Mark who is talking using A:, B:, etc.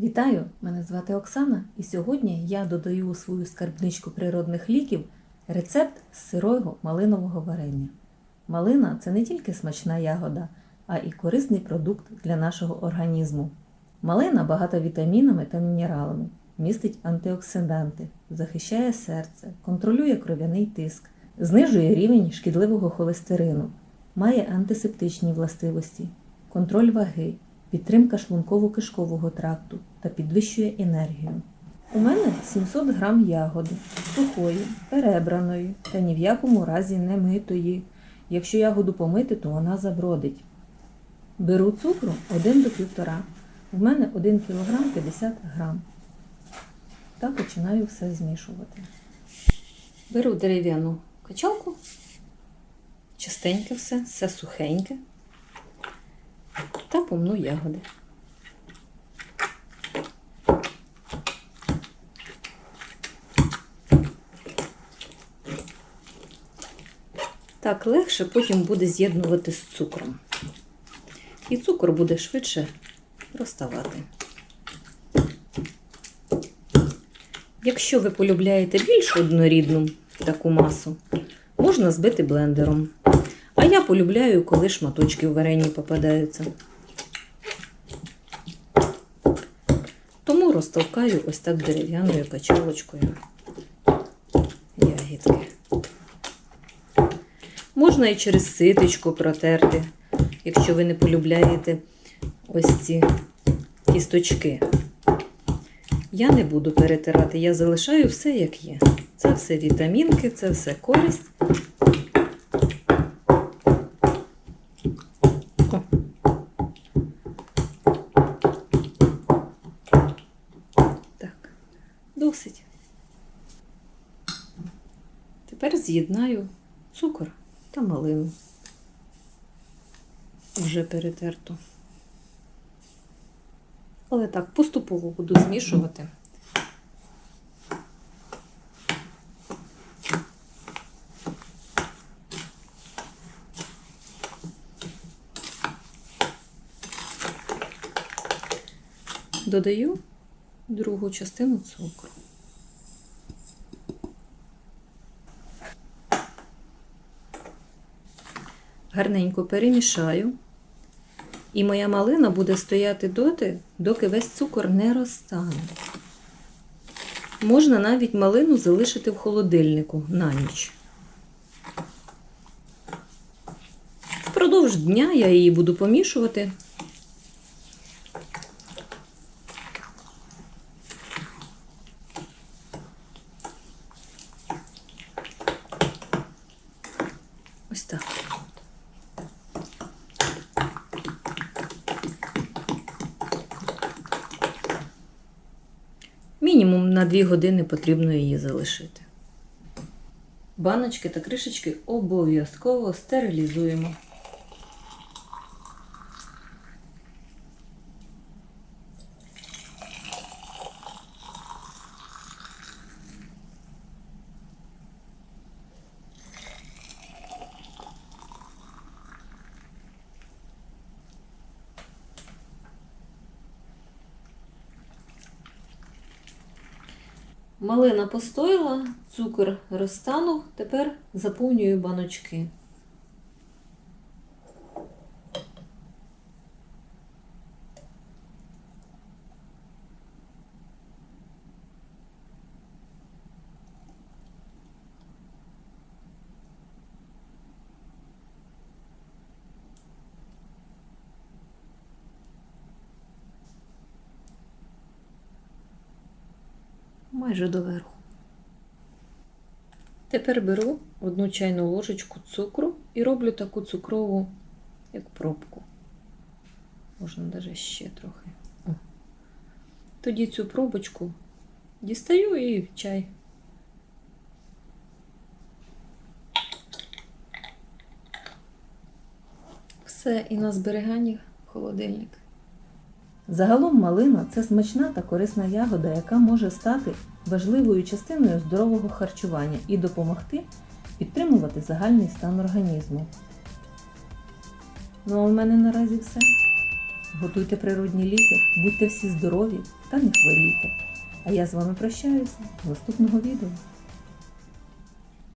A: Вітаю! Мене звати Оксана, і сьогодні я додаю у свою скарбничку природних ліків рецепт з сирого малинового варення. Малина це не тільки смачна ягода, а і корисний продукт для нашого організму. Малина багата вітамінами та мінералами, містить антиоксиданти, захищає серце, контролює кров'яний тиск, знижує рівень шкідливого холестерину, має антисептичні властивості, контроль ваги, підтримка шлунково-кишкового тракту та підвищує енергію. У мене 700 грам ягоди, сухої, перебраної та ні в якому разі не митої. Якщо ягоду помити, то вона забродить. Беру цукру 1 до 1,5. В мене 1 кг 50 грам. Та починаю все змішувати. Беру дерев'яну качалку, чистеньке все, все сухеньке помну ягоди. Так легше потім буде з'єднувати з цукром. І цукор буде швидше розставати. Якщо ви полюбляєте більш однорідну таку масу, можна збити блендером. А я полюбляю, коли шматочки в варенні попадаються. Розтовкаю ось так дерев'яною качалочкою ягідки. Можна і через ситочку протерти, якщо ви не полюбляєте ось ці кісточки. Я не буду перетирати, я залишаю все, як є. Це все вітамінки, це все користь. Тепер з'єднаю цукор та малину. Вже перетерту. Але так, поступово буду змішувати. Додаю другу частину цукру. Гарненько перемішаю. І моя малина буде стояти доти, доки весь цукор не розтане. Можна навіть малину залишити в холодильнику на ніч. Впродовж дня я її буду помішувати. Ось так. Мінімум на 2 години потрібно її залишити. Баночки та кришечки обов'язково стерилізуємо. Малина постояла, цукор розтанув, тепер заповнюю баночки. Майже доверху. Тепер беру одну чайну ложечку цукру і роблю таку цукрову, як пробку. Можна навіть ще трохи. О. Тоді цю пробочку дістаю і чай. Все і на зберігання в холодильник. Загалом малина це смачна та корисна ягода, яка може стати важливою частиною здорового харчування і допомогти підтримувати загальний стан організму. Ну а в мене наразі все. готуйте природні ліки, будьте всі здорові та не хворійте. А я з вами прощаюся до наступного відео.